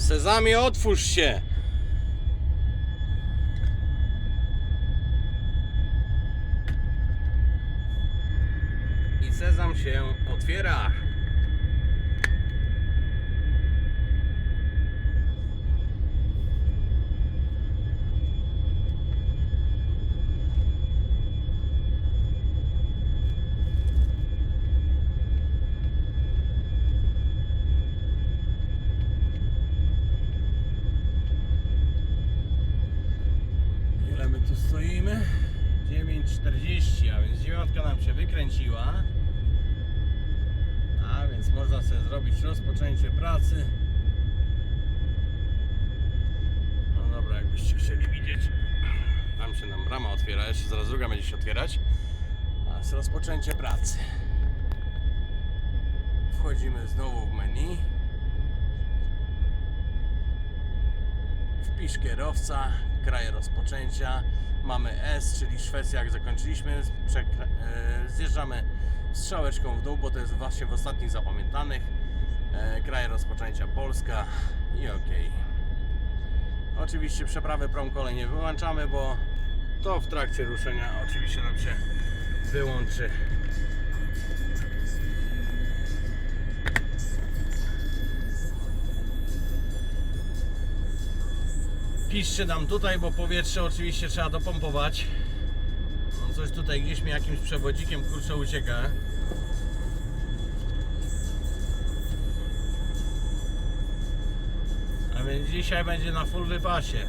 Sezamie, otwórz się! I sezam się otwiera. Ile my tu stoimy? 9.40, a więc wykręciła. A więc można sobie zrobić rozpoczęcie pracy. No dobra, jakbyście chcieli widzieć, tam się nam brama otwiera, jeszcze zaraz druga będzie się otwierać. A rozpoczęcie pracy. Wchodzimy znowu w menu. Wpisz kierowca, kraj rozpoczęcia. Mamy S, czyli Szwecja, jak zakończyliśmy. E, zjeżdżamy strzałeczką w dół, bo to jest właśnie w ostatnich zapamiętanych. E, kraj rozpoczęcia Polska i OK. Oczywiście przeprawy promkole nie wyłączamy, bo to w trakcie ruszenia oczywiście nam się wyłączy. Piszcie nam tutaj, bo powietrze oczywiście trzeba dopompować. No coś tutaj gdzieś mi jakimś przewodzikiem kurczę ucieka. A więc dzisiaj będzie na full wypasie.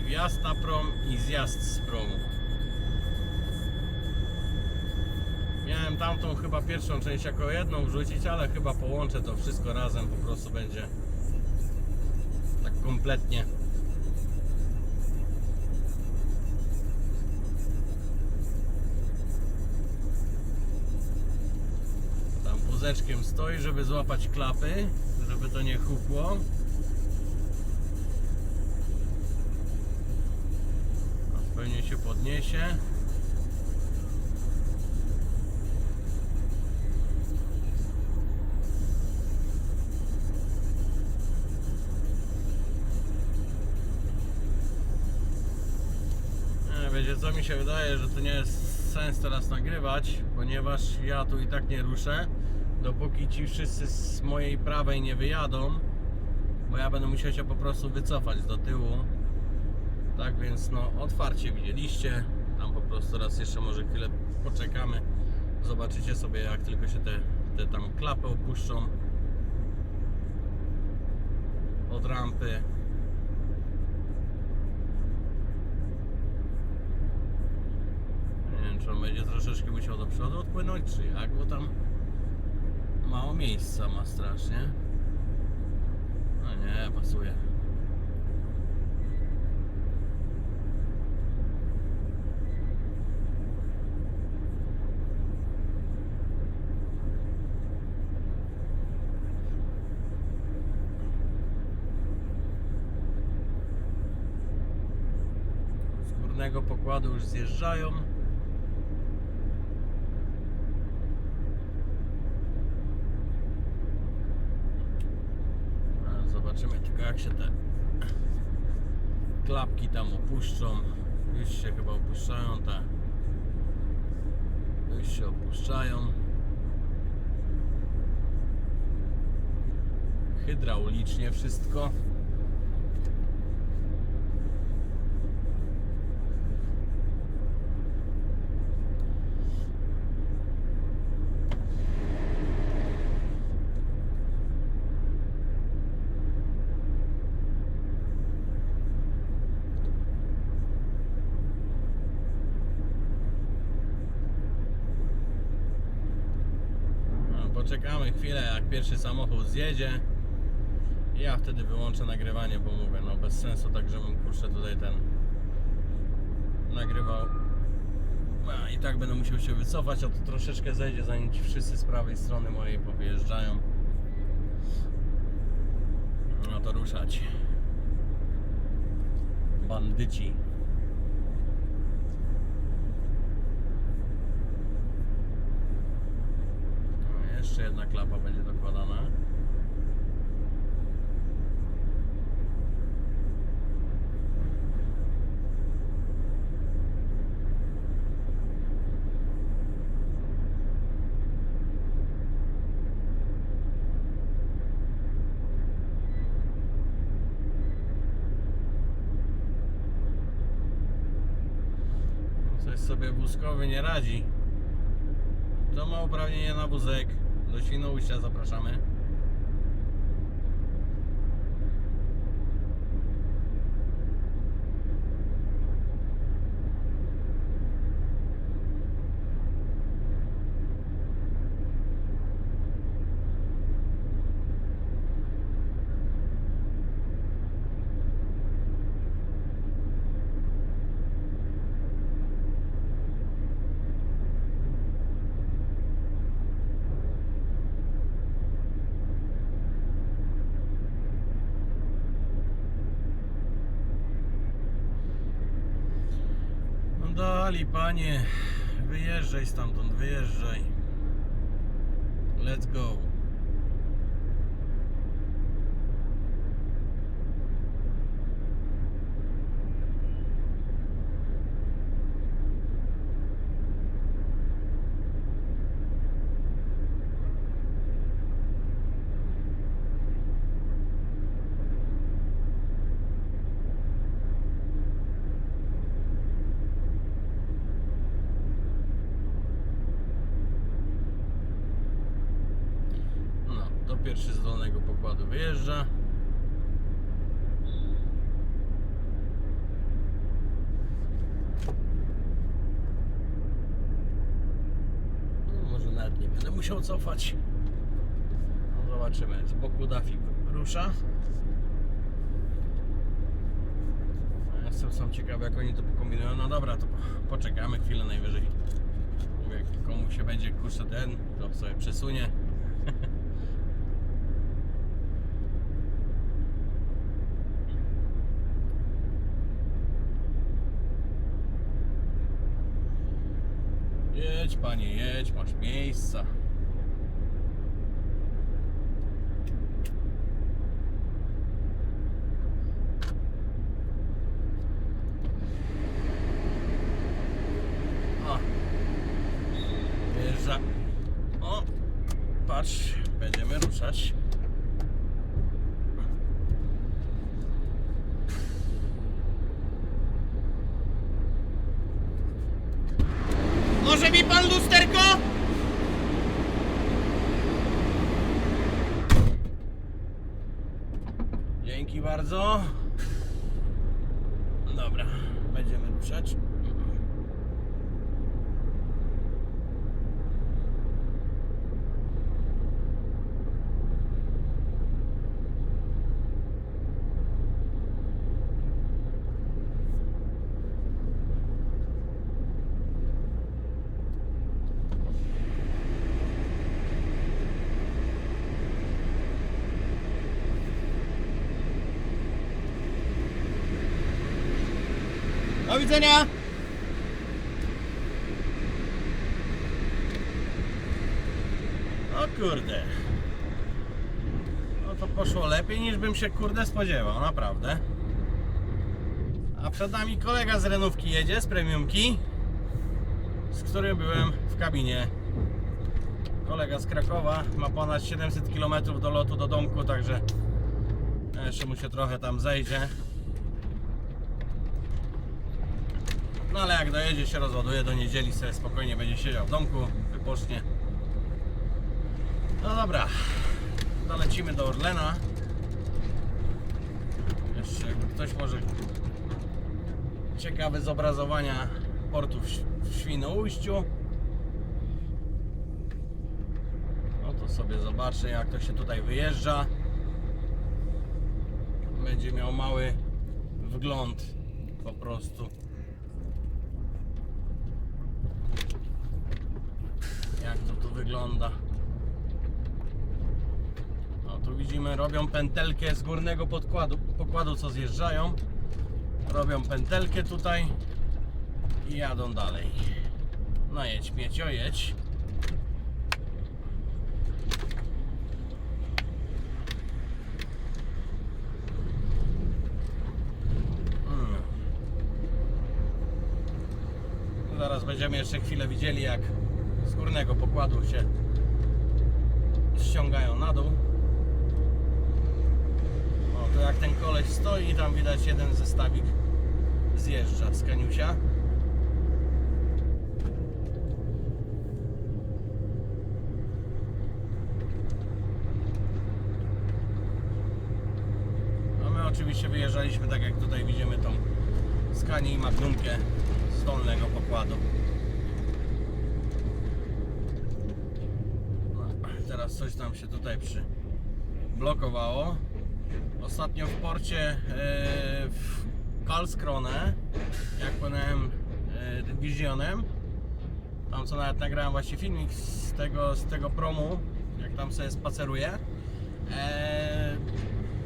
I wjazd na prom i zjazd z promu. Tamtą chyba pierwszą część jako jedną wrzucić, ale chyba połączę to wszystko razem, po prostu będzie tak kompletnie. Tam wózeczkiem stoi, żeby złapać klapy, żeby to nie hukło. A pewnie się podniesie. Mi się wydaje, że to nie jest sens teraz nagrywać, ponieważ ja tu i tak nie ruszę, dopóki ci wszyscy z mojej prawej nie wyjadą, bo ja będę musiał się po prostu wycofać do tyłu. Tak więc no otwarcie widzieliście, tam po prostu raz jeszcze może chwilę poczekamy. Zobaczycie sobie jak tylko się te, te tam klapy opuszczą od rampy. Nie wiem, czy on będzie troszeczkę musiał do przodu odpłynąć, czy jak, bo tam mało miejsca ma strasznie. No nie, pasuje. Pokładu już zjeżdżają. A, Zobaczymy tylko jak się te klapki tam opuszczą. Już się chyba opuszczają te. Już się opuszczają. Hydraulicznie wszystko. No, poczekamy chwilę, jak pierwszy samochód zjedzie. I ja wtedy wyłączę nagrywanie, bo mówię, no bez sensu, tak żebym kurczę tutaj ten nagrywał. No, I tak będę musiał się wycofać, a to troszeczkę zejdzie, zanim ci wszyscy z prawej strony mojej powyjeżdżają. No to ruszać. Bandyci. No, jeszcze jeszcze jedna klapa będzie dokładana. Coś sobie wózkowy nie radzi. Kto ma uprawnienie na wózek? Do Świnoujścia zapraszamy. No dali panie, wyjeżdżaj stamtąd, wyjeżdżaj. Let's go. No, to pierwszy pokładu wyjeżdża. No, może nawet nie będę musiał cofać. No, zobaczymy. Z boku Dafi rusza. Ja Jestem sam ciekawy jak oni to pokombinują. No dobra, to po- poczekamy chwilę najwyżej. Jak komu się będzie kurczę ten, to sobie przesunie. Jedź panie, jedź, masz miejsca. O, wjeżdża. O, patrz, będziemy ruszać. Może mi pan lusterko? Dzięki bardzo. Dobra, będziemy ruszać. Do widzenia! O kurde. No to poszło lepiej niż bym się kurde spodziewał, naprawdę. A przed nami kolega z Renówki jedzie, z premiumki, z którym byłem w kabinie. Kolega z Krakowa ma ponad 700 km do lotu do domku, także jeszcze mu się trochę tam zejdzie. No ale jak dojedzie się rozładuje do niedzieli sobie spokojnie będzie siedział w domku, wypocznie. No dobra, dolecimy do Orlena. Jeszcze ktoś może ciekawy zobrazowania portu w Świnoujściu. No to sobie zobaczę jak to się tutaj wyjeżdża. Będzie miał mały wgląd po prostu. wygląda. No tu widzimy, robią pętelkę z górnego podkładu, pokładu co zjeżdżają. Robią pętelkę tutaj i jadą dalej. No jedź, Miecio, jedź. Hmm. Zaraz będziemy jeszcze chwilę widzieli, jak z górnego pokładu się ściągają na dół. O, to jak ten koleś stoi, tam widać jeden zestawik zjeżdża z kaniusia. A my oczywiście wyjeżdżaliśmy tak jak tutaj widzimy tą skanię i magnumkę z dolnego pokładu. No, teraz coś nam się tutaj przyblokowało. Ostatnio w porcie e, w Karlskrone, jak płynąłem e, Visionem, tam co nawet nagrałem właśnie filmik z tego, z tego promu, jak tam sobie spaceruję. E,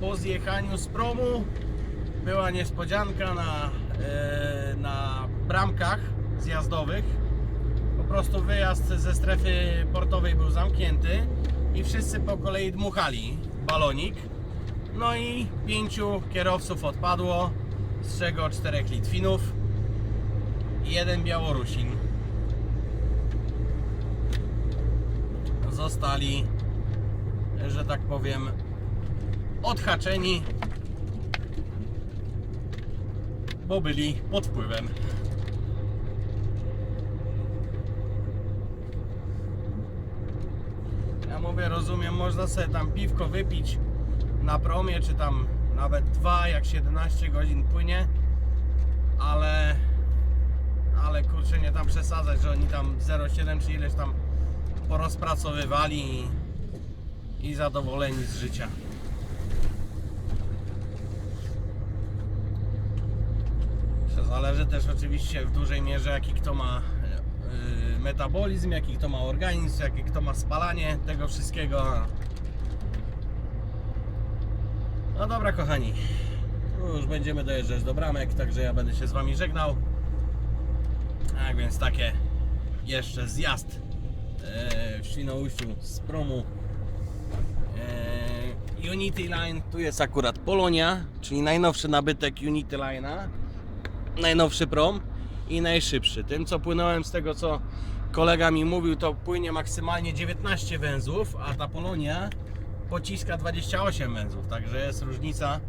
po zjechaniu z promu była niespodzianka na, e, na bramkach zjazdowych. Po prostu wyjazd ze strefy portowej był zamknięty i wszyscy po kolei dmuchali balonik. No i pięciu kierowców odpadło, z czego czterech Litwinów i jeden Białorusin. Zostali, że tak powiem, odhaczeni, bo byli pod wpływem. Ja mówię, rozumiem, można sobie tam piwko wypić na promie, czy tam nawet dwa, jak 17 godzin płynie, ale ale kurczę, nie tam przesadzać, że oni tam 0,7 czy ileś tam porozpracowywali i, i zadowoleni z życia. To zależy też oczywiście w dużej mierze jaki kto ma metabolizm, jaki kto ma organizm, jaki kto ma spalanie tego wszystkiego. No dobra kochani, już będziemy dojeżdżać do bramek, także ja będę się z Wami żegnał. Tak więc takie jeszcze zjazd e, w Świnoujściu z promu e, Unity Line. Tu jest akurat Polonia, czyli najnowszy nabytek Unity Line'a. Najnowszy prom i najszybszy. Tym co płynąłem z tego co kolega mi mówił, to płynie maksymalnie 19 węzłów, a ta Polonia pociska 28 węzłów, także jest różnica.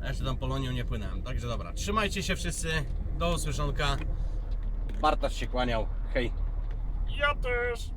Ja jeszcze tą Polonią nie płynąłem. Także dobra, trzymajcie się wszyscy. Do usłyszonka. Bartasz się kłaniał. Hej. Ja też.